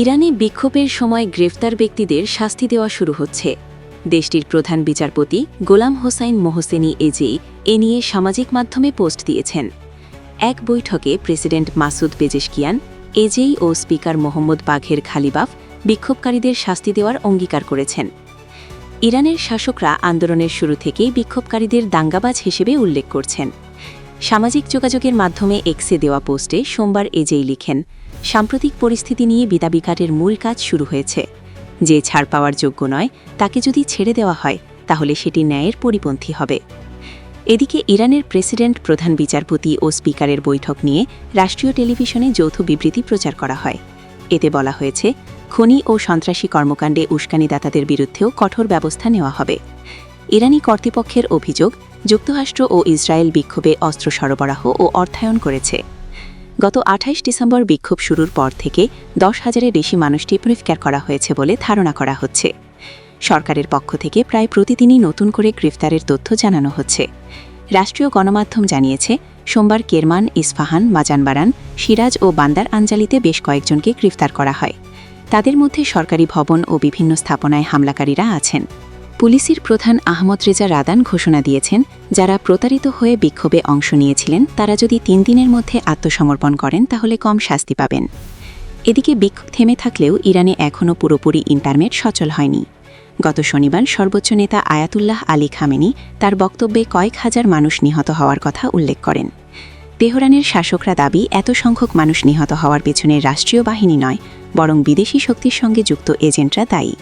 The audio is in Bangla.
ইরানে বিক্ষোভের সময় গ্রেফতার ব্যক্তিদের শাস্তি দেওয়া শুরু হচ্ছে। দেশটির প্রধান বিচারপতি গোলাম হোসাইন মোহসেনি এজেই এ নিয়ে সামাজিক মাধ্যমে পোস্ট দিয়েছেন। এক বৈঠকে প্রেসিডেন্ট মাসুদ বেজেশকিয়ান এজেই ও স্পিকার মোহাম্মদ বাঘের খালিবাফ বিক্ষোভকারীদের শাস্তি দেওয়ার অঙ্গীকার করেছেন। ইরানের শাসকরা আন্দোলনের শুরু থেকেই বিক্ষোভকারীদের দাঙ্গাবাজ হিসেবে উল্লেখ করছেন। সামাজিক যোগাযোগের মাধ্যমে এক্সে দেওয়া পোস্টে সোমবার এজেই লিখেন সাম্প্রতিক পরিস্থিতি নিয়ে বিদাবিকাটের মূল কাজ শুরু হয়েছে। যে ছাড় পাওয়ার যোগ্য নয়, তাকে যদি ছেড়ে দেওয়া হয়, তাহলে সেটি ন্যায়ের পরিপন্থী হবে। এদিকে ইরানের প্রেসিডেন্ট, প্রধান বিচারপতি ও স্পিকারের বৈঠক নিয়ে রাষ্ট্রীয় টেলিভিশনে যৌথ বিবৃতি প্রচার করা হয়। এতে বলা হয়েছে, খনি ও সন্ত্রাসী কর্মকাণ্ডে উস্কানিদাতাদের বিরুদ্ধেও কঠোর ব্যবস্থা নেওয়া হবে। ইরানি কর্তৃপক্ষের অভিযোগ, যুক্তরাষ্ট্র ও ইসরায়েল বিক্ষোভে অস্ত্র সরবরাহ ও অর্থায়ন করেছে। গত আঠাইশ ডিসেম্বর বিক্ষোভ শুরুর পর থেকে দশ হাজারের বেশি মানুষটি গ্রেফতার করা হয়েছে বলে ধারণা করা হচ্ছে। সরকারের পক্ষ থেকে প্রায় প্রতিদিনই নতুন করে গ্রেফতারের তথ্য জানানো হচ্ছে। রাষ্ট্রীয় গণমাধ্যম জানিয়েছে, সোমবার কেরমান ইস্পাহান মাজানবারান, সিরাজ ও বান্দার আঞ্জালিতে বেশ কয়েকজনকে গ্রেফতার করা হয়। তাদের মধ্যে সরকারি ভবন ও বিভিন্ন স্থাপনায় হামলাকারীরা আছেন। পুলিশের প্রধান আহমদ রেজা রাদান ঘোষণা দিয়েছেন, যারা প্রতারিত হয়ে বিক্ষোভে অংশ নিয়েছিলেন, তারা যদি তিন দিনের মধ্যে আত্মসমর্পণ করেন, তাহলে কম শাস্তি পাবেন। এদিকে বিক্ষোভ থেমে থাকলেও ইরানে এখনও পুরোপুরি ইন্টারনেট সচল হয়নি। গত শনিবার সর্বোচ্চ নেতা আয়াতুল্লাহ আলী খামেনি তার বক্তব্যে কয়েক হাজার মানুষ নিহত হওয়ার কথা উল্লেখ করেন। তেহরানের শাসকরা দাবি, এত সংখ্যক মানুষ নিহত হওয়ার পেছনে রাষ্ট্রীয় বাহিনী নয়, বরং বিদেশি শক্তির সঙ্গে যুক্ত এজেন্টরা দায়ী।